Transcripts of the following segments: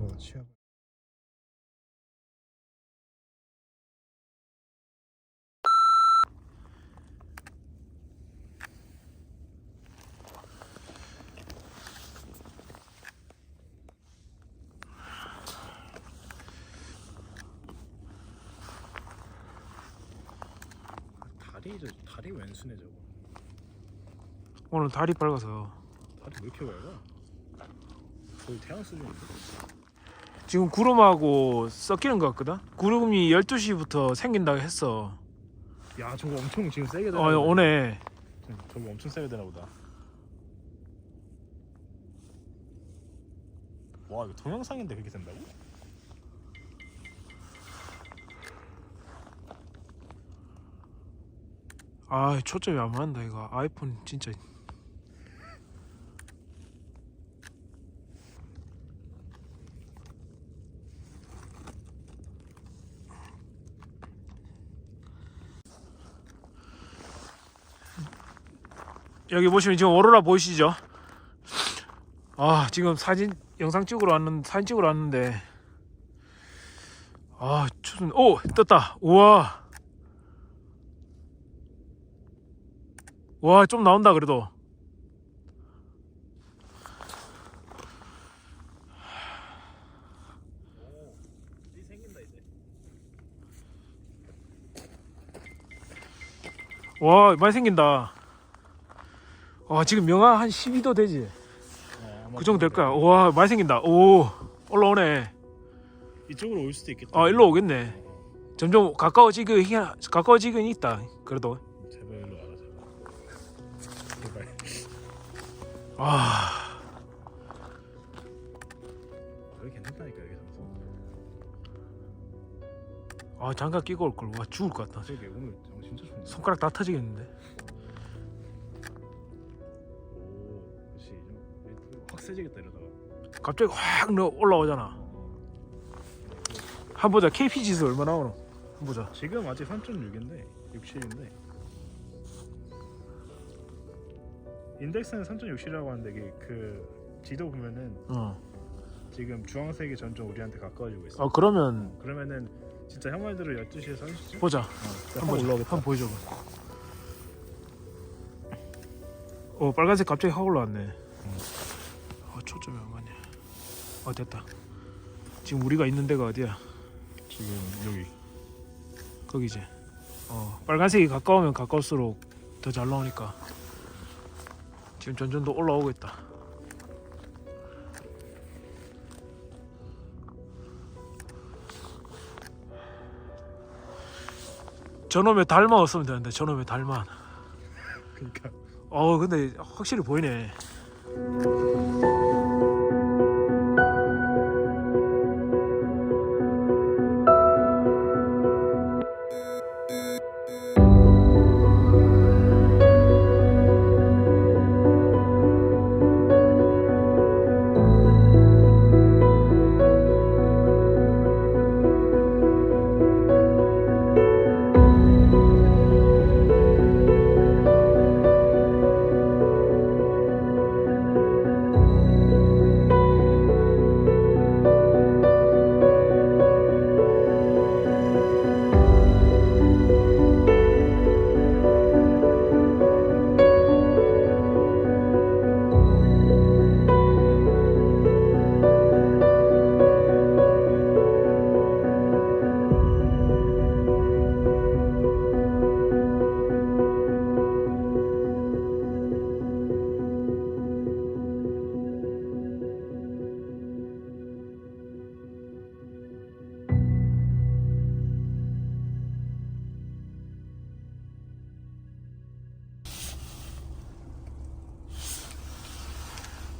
어, 취업. 다리 저 다리 왼수네 저거. 오늘 다리 빨가서 다리 왜 이렇게 밝아? 거의 태양 수준인데? 지금 구름하고 섞이는 것 같거든? 구름이 12시부터 생긴다고 했어 야 저거 엄청 지금 세게 되나 어 보다. 오네 저거 엄청 세게 되나 보다. 와 이거 동영상인데 그렇게 된다고? 아 초점이 안 맞는다 이거 아이폰 진짜 여기 보시면 지금 오로라 보이시죠? 아 지금 사진 영상 찍으러 왔는 사진 찍으러 왔는데 아 추운 오 떴다 우와 와 좀 나온다 그래도. 와 많이 생긴다 와 지금 명화 한 12도 되지? 그 정도 될 거야 와 많이 생긴다. 오 올라오네. 이쪽으로 올 수도 있겠다. 아 일로 오겠네. 점점 가까워지긴 가까워지긴 있다 그래도. 제발 일로 와라 제발. 제발. 아. 여기 괜찮다니까 여기 장소. 아 장갑 끼고 올 걸. 와 죽을 것 같다. 저기 오늘 장소 진짜 좋네. 손가락 다 터지겠는데 세지겠다 이러다가. 갑자기 확 너- 올라오잖아. 한번 보자 KP 지수 얼마 나오노 한번 보자 지금 아직 3.6인데 6, 7인데 인덱스는 3.67이라고 하는데 이게 그 지도 보면은 어. 지금 주황색이 점점 우리한테 가까워지고 있어. 아 그러면 그러면은 진짜 형 말대로 12시에 서 있지? 보자 어, 한번 올라오겠다 한번 보여줘봐 어 빨간색 갑자기 확 올라왔네 아 초점이 안 맞네 아 됐다. 지금 우리가 있는 데가 어디야? 지금 여기. 거기지 어 빨간색이 가까우면 가까울수록 더 잘 나오니까. 지금 더 올라오고 있다. 저놈의 달만 없으면 되는데 저놈의 달만. 그러니까. 어 근데 확실히 보이네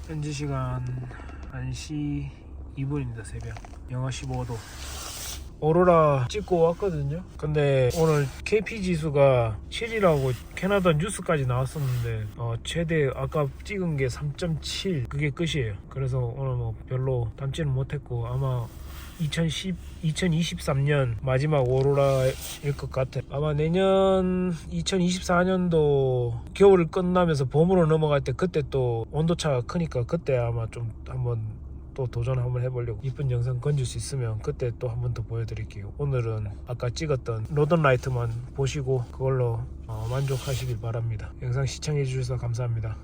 현지 시간 1시 2분입니다 새벽. 영하 15도. 오로라 찍고 왔거든요. 근데 오늘 KP 지수가 7이라고 캐나다 뉴스까지 나왔었는데 어, 최대 아까 찍은 게 3.7 그게 끝이에요. 그래서 오늘 뭐 별로 담지는 못했고 아마 2010, 2023년 마지막 오로라일 것 같아. 아마 내년 2024년도 겨울을 끝나면서 봄으로 넘어갈 때 그때 또 온도차가 크니까 그때 아마 좀 한번 또 도전 한번 해보려고 이쁜 영상 건질 수 있으면 그때 또 한 번 더 보여드릴게요. 오늘은 아까 찍었던 노던 라이트만 보시고 그걸로 어, 만족하시길 바랍니다. 영상 시청해 주셔서 감사합니다.